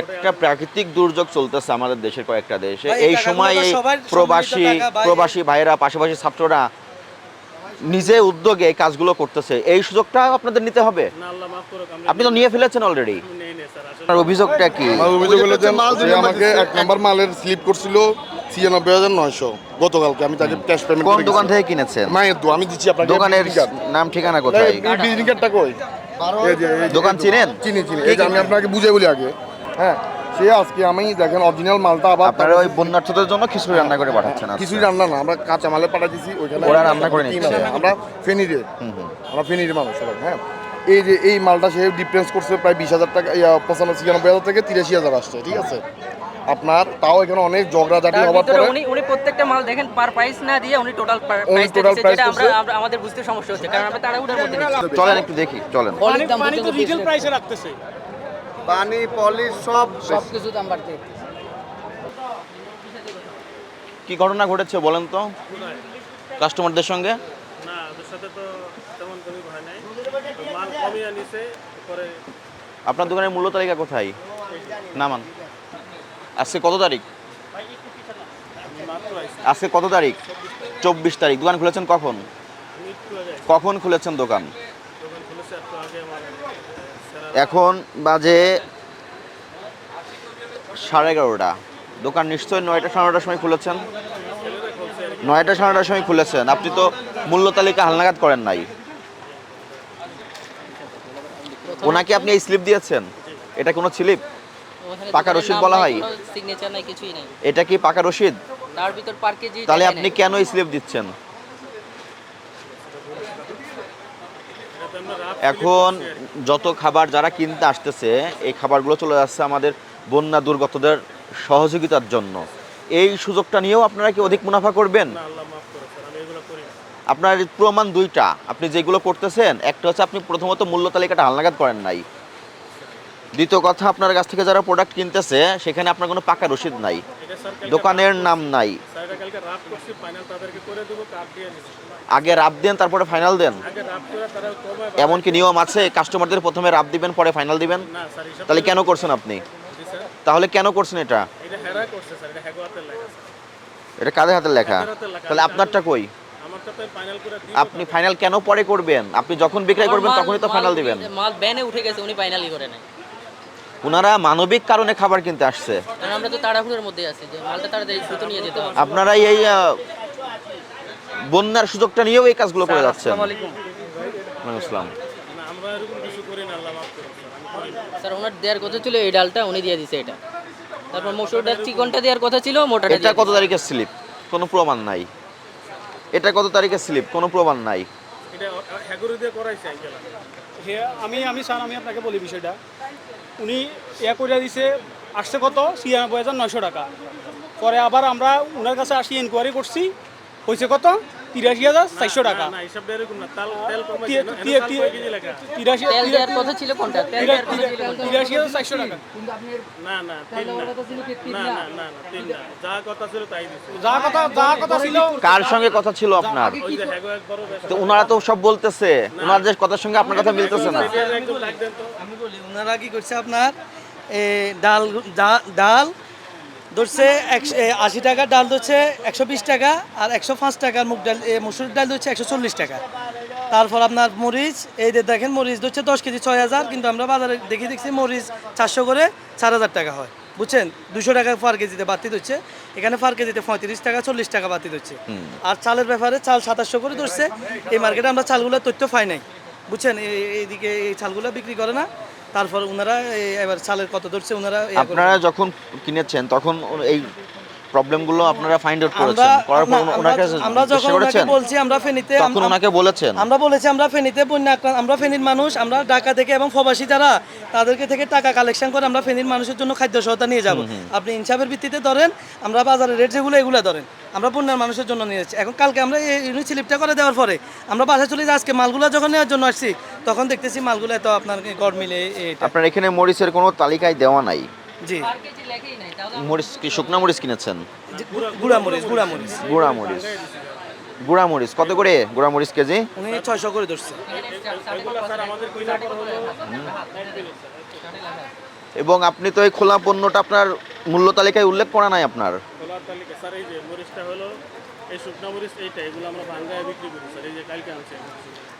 একটা প্রাকৃতিক দুর্যোগ চলতেছে আমাদের দেশের কয়েকটা দেশে। এই সময় এই প্রবাসী। প্রবাসী ভাইয়েরা পাশাপাশি ছাত্ররা নিজে উদ্যোগে এই কাজগুলো করতেছে। এই সুযোগটা আপনাদের নিতে হবে? আপনি তো নিয়ে ফেলেছেন অলরেডি আপনার অভিযোগটা কি? আমার অভিযোগ হলো যে আমাকে এক নম্বর মালের স্লিপ করছিল ছিয়ানব্বই হাজার নয়শো। গতকালকে আমি তাকে ক্যাশ পেমেন্ট কোন দোকান থেকে কিনেছেন? মায়ের দো আমি দিচ্ছি আপনাকে দোকানের নাম ঠিকানা কোথায়? কার্ডটা কই? দোকান চিনেন? চিনি চিনি। এই আমি আপনাকে বুঝে বলি আগে। হ্যাঁ সে আজকে আমি দেখেন অরিজিনাল মালটা আবার আপনারা ওই বন্যার্থদের জন্য খিচুড়ি রান্না করে পাঠাচ্ছেন। কিছুই রান্না না আমরা কাঁচা মালে পাঠা দিছি ওইখানে ওরা রান্না করে নিচ্ছে। আমরা ফেনিরে আমরা ফেনির মানুষ হ্যাঁ। এই যে এই মালটা সে ডিফারেন্স করছে প্রায় বিশ হাজার টাকা পঁচানব্বই ছিয়ানব্বই হাজার থেকে তিরাশি হাজার আসছে ঠিক আছে? আপনার তাও এখানে অনেক ঝগড়াঝাটি তার হওয়ার পরে উনি উনি প্রত্যেকটা মাল দেখেন পার প্রাইস না দিয়ে উনি টোটাল প্রাইস price যেটা আমরা আমাদের বুঝতে সমস্যা হচ্ছে কারণ আমরা তাড়াহুড়োর মধ্যে চলেন একটু দেখি চলেন। পানি পানি তো রিটেল প্রাইসে রাখতেছে। পানি পলিশ সব সব কিছু দাম বাড়তে। কি ঘটনা ঘটেছে বলেন তো? কাস্টমারদের সঙ্গে? না ওদের সাথে তো তেমন কোনো ভয় নাই। মাল কমই আনিছে পরে আপনার দোকানের মূল্য তালিকা কোথায়? নামান। আজকে কত তারিখ? আজকে কত তারিখ? চব্বিশ তারিখ। দোকান খুলেছেন কখন। কখন খুলেছেন দোকান খুলেছে একটু আগে আমার সেরা এখন বাজে সাড়ে এগারোটা। দোকান নিশ্চয়ই নয়টা সাড়ে নটার সময় খুলেছেন। নয়টা সাড়ে নটার সময় খুলেছেন। আপনি তো মূল্য তালিকা হালনাগাদ করেন নাই। ওনাকে আপনি এই স্লিপ দিয়েছেন? এটা কোনো স্লিপ? পাকা রসিদ বলা হয়? এটা কি পাকা রসিদ তাহলে আপনি কেন এই স্লিপ দিচ্ছেন এটাতে আমরা রাত এখন যত খাবার যারা কিনতে আসতেছে এই খাবারগুলো চলে যাচ্ছে আমাদের বন্যা দুর্গতদের সহযোগিতার জন্য। এই সুযোগটা নিয়েও আপনারা কি অধিক মুনাফা করবেন? আপনার প্রমাণ দুইটা। আপনি যেগুলো করতেছেন একটা হচ্ছে আপনি প্রথমত মূল্য তালিকাটা হালনাগাদ করেন নাই। দ্বিতীয় কথা আপনার কাছ থেকে যারা প্রোডাক্ট কিনতেছে সেখানে আপনার কোনো পাকা রসিদ নাই। দোকানের নাম নাই। স্যার এটা কালকে রাত করছি ফাইনাল তাদেরকে করে দেবো কার্ড দিয়ে নিচ্ছি আগে রাব দেন তারপরে ফাইনাল দেন? আগে রাত করে তারা কমায় এমন কি নিয়ম আছে কাস্টমারদের প্রথমে রাব দিবেন পরে ফাইনাল দিবেন? না স্যার তাহলে কেন করছেন আপনি? তাহলে কেন করছেন এটা? এটা হেরা করছে স্যার এটা হ্যাগোয়াতের লেখা এটা কাদের হাতের লেখা? তাহলে আপনারটা কই? আমারটা তো ফাইনাল করে দিই আপনি ফাইনাল কেন পরে করবেন? আপনি যখন বিক্রয় করবেন তখনই তো ফাইনাল দিবেন। মাল ব্যানে উঠে গেছে উনি ফাইনালি করে নাই। ওনারা মানবিক কারণে খাবার কিনতে আসছে। আমরা তো তাড়াহুড়োর মধ্যে আছি যে মালটা তাড়াতাড়ি দ্রুত নিয়ে যেতে হবে। আপনারা এই বন্যার সুযোগটা নিয়েও এই কাজগুলো করে যাচ্ছেন। আসসালামু আলাইকুম। ওয়ালাইকুম আসসালাম। না আমরা এরকম কিছু করি না আল্লাহ মাফ করুক স্যার আমি করি না স্যার ওনার দেওয়ার কথা ছিল এই ডালটা উনি দিয়ে দিছে এটা। তারপর মসুর ডাল চিকনটা দেওয়ার কথা ছিল মোটাটা এটা কত তারিখের স্লিপ? কোনো প্রমাণ নাই। এটা কত তারিখের স্লিপ? কোনো প্রমাণ নাই। এটা হ্যাগোরি দিয়ে করাইছে আমি আমি স্যার আমি আপনাকে বলি বিষয়টা। উনি ইয়া করে দিছে, আসছে কত? ছিয়ানব্বই হাজার নয়শো টাকা। পরে আবার আমরা ওনার কাছে আসি এনকোয়ারি করছি হয়েছে কত? তিরাশি হাজার চারশো টাকা। তিরাশি হাজার চারশো টাকা। না না তিন না। না না? না না তিন না। যা কথা ছিল তাই দিছে। যা কথা যা কথা ছিল কার সঙ্গে কথা ছিল আপনার? ওনারা তো সব বলতেছে। ওনাদের কথার সঙ্গে আপনার কথা মিলতেছে না। ওনারা কি করছে আপনার? ডাল ডাল ধরছে একশো আশি টাকা ডাল ধরছে একশো বিশ টাকা আর একশো পাঁচ টাকার মুগ ডাল মসুর ডাল ধরছে একশো চল্লিশ টাকা। তারপর আপনার মরিচ এই যে দেখেন মরিচ ধরছে দশ কেজি ছয় হাজার কিন্তু আমরা বাজারে দেখি দেখছি মরিচ চারশো করে চার হাজার টাকা হয়। বুঝছেন? দুশো টাকা পার কেজিতে বাতি ধরছে। এখানে পার কেজিতে পঁয়ত্রিশ টাকা চল্লিশ টাকা বাতি ধরছে। আর চালের ব্যাপারে চাল সাতাশশো করে ধরছে। এই মার্কেটে আমরা চালগুলোর তথ্য পাই নাই। বুঝছেন? এই- এইদিকে এই চালগুলো বিক্রি করে না। তারপর ওনারা এবার চালের কত ধরছে ওনারা আপনারা যখন কিনেছেন তখন এই প্রবলেমগুলো আপনারা ফাইন্ড আউট করেছেন। করার পর আমরা- ওনাকে আমরা যখন ওনাকে বলছি আমরা ফেনীতে তখন ওনাকে বলেছেন। আমরা বলেছি আমরা ফেনীতে বন্যা আমরা ফেনীর মানুষ আমরা ঢাকা থেকে এবং প্রবাসী যারা তাদেরকে থেকে টাকা কালেকশন করে আমরা ফেনীর মানুষের জন্য খাদ্য সহায়তা নিয়ে যাব। আপনি ইনসাফের ভিত্তিতে ধরেন আমরা বাজারের রেট যেগুলো এগুলো ধরেন। আমরা বন্যার মানুষের জন্য নিয়ে যাচ্ছি। এখন কালকে আমরা এই ইউনিট স্লিপটা করে দেওয়ার পরে আমরা বাসায় চলে যাই আজকে মালগুলো যখন নেওয়ার জন্য আসছি তখন দেখতেছি মালগুলো এত আপনার গড় মিলে আপনার এখানে মরিচের কোনো তালিকায় দেওয়া নাই? জি। মরিচ কি শুকনা মরিচ কিনেছেন? গুড়া মরিচ গুড়া মরিচ। গুঁড়া মরিচ। গুঁড়া মরিচ কত করে? গুঁড়া মরিচ কেজি? উনি ছয়শো করে ধরছে। এবং আপনি তো এই খোলা পণ্যটা আপনার মূল্য তালিকায় উল্লেখ করা নাই আপনার। তালিকা। স্যার এই যে মরিচটা হলো এই শুকনা মরিচ এইটা এগুলো আমরা ভাঙ্গায় বিক্রি করি। স্যার এই যে কালকে আনছি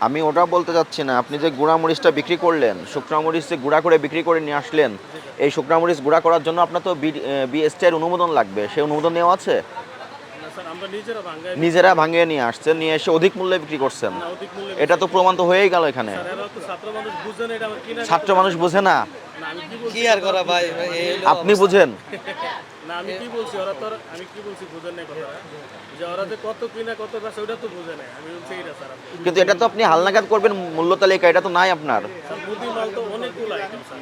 আমি। ওটা বলতে চাচ্ছি না। আপনি যে গুঁড়া মরিচটা বিক্রি করলেন শুকনা মরিচ যে গুঁড়া করে বিক্রি করে নিয়ে আসলেন এই শুকনা মরিচ গুঁড়া করার জন্য আপনার তো বিএসটিআর অনুমোদন লাগবে। সেই অনুমোদন নেওয়া আছে? নিজেরা ভাঙ্গায় ভাঙিয়ে নিয়ে আসছেন নিয়ে এসে অধিক মূল্যে বিক্রি করছেন। এটা তো প্রমাণ তো হয়েই গেল এখানে। ছাত্র মানুষ বুঝে না। এটা না না কি আর করা ভাই? আপনি বুঝেন। না আমি কি বলছি? ওরা তো আমি কি বলছি বুঝেন নাই কথা যে ওরা যে কত কিনা কত বেচা ওটা তো বুঝে নাই। আমি বলছি এইটা স্যার কিন্তু এটা তো আপনি হালনাগাদ করবেন মূল্য তালিকা এটা তো নাই আপনার। তো অনেকগুলো আইটেম স্যার।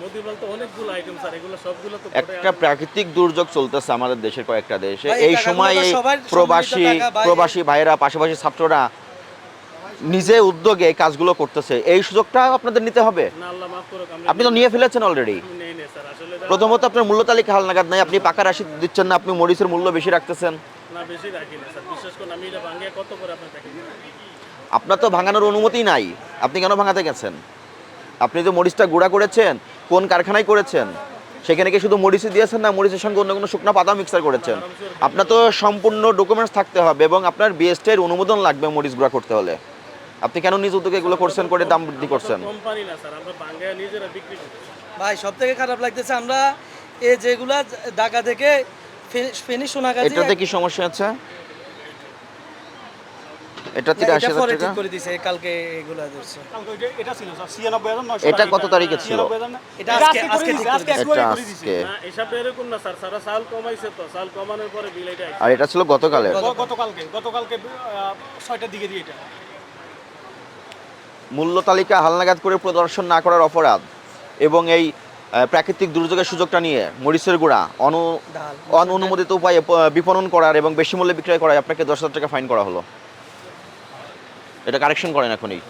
মুদি মাল তো অনেকগুলো আইটেম স্যার এগুলো সবগুলো তো একটা প্রাকৃতিক দুর্যোগ চলতেছে আমাদের দেশের কয়েকটা দেশে। এই সময় প্রবাসী প্রবাসী ভাইয়েরা পাশাপাশি ছাত্ররা নিজে উদ্যোগে এই কাজগুলো করতেছে। এই সুযোগটা আপনাদের নিতে হবে? আপনি তো নিয়ে ফেলেছেন অলরেডি প্রথমত আপনার মূল্য তালিকা হালনাগাদ নাই আপনি পাকা রাশি দিচ্ছেন না আপনি মরিচের মূল্য বেশি রাখতেছেন। আপনার তো ভাঙানোর অনুমতি নাই আপনি কেন ভাঙাতে গেছেন? আপনি যে মরিচটা গুঁড়া করেছেন কোন কারখানায় করেছেন সেখানে কি শুধু মরিচই দিয়েছেন না মরিচের সঙ্গে অন্য কোনো শুকনা পাতা মিক্সার করেছেন? আপনার তো সম্পূর্ণ ডকুমেন্টস থাকতে হবে এবং আপনার বিএসটির অনুমোদন লাগবে মরিচ গুঁড়া করতে হলে। আপনি কেন নিজ উদ্যোগে এগুলো করছেন করে দাম বৃদ্ধি করছেন? কোম্পানি না স্যার আমরা ভাঙ্গায় নিজেরা বিক্রি করি। ভাই সব থেকে খারাপ লাগতেছে আমরা এই যেগুলা ঢাকা থেকে ফে- ফেনী সোনাগাছি এটাতে কি সমস্যা আছে? এটা তিরাশি এটা হাজার পরে টাকা? করে দিছে কালকে এগুলা ধরছে। কালকে এটা ছিল স্যার ছিয়ানব্বই হাজার নয়শো এটা কত তারিখে ছিল? এটা আজকে- আজকে আজকে করে ঠিক করে দিছে। এটা আজকে। না এসব এরকম না স্যার সারা সাল কমাইছে তো সাল কমানোর পরে বিল এটা আর এটা ছিল গতকালের। গতকালকে গতকালকে আহ, ছয়টার দিকে দিয়ে এটা। মূল্য তালিকা হালনাগাদ করে প্রদর্শন না করার অপরাধ এবং এই প্রাকৃতিক দুর্যোগের সুযোগটা নিয়ে মরিচের গুঁড়া অনু অন অনুমোদিত উপায়ে বিপণন করার এবং বেশি মূল্যে বিক্রয় করায় আপনাকে দশ হাজার টাকা ফাইন করা হলো। এটা কারেকশন করেন এখনই।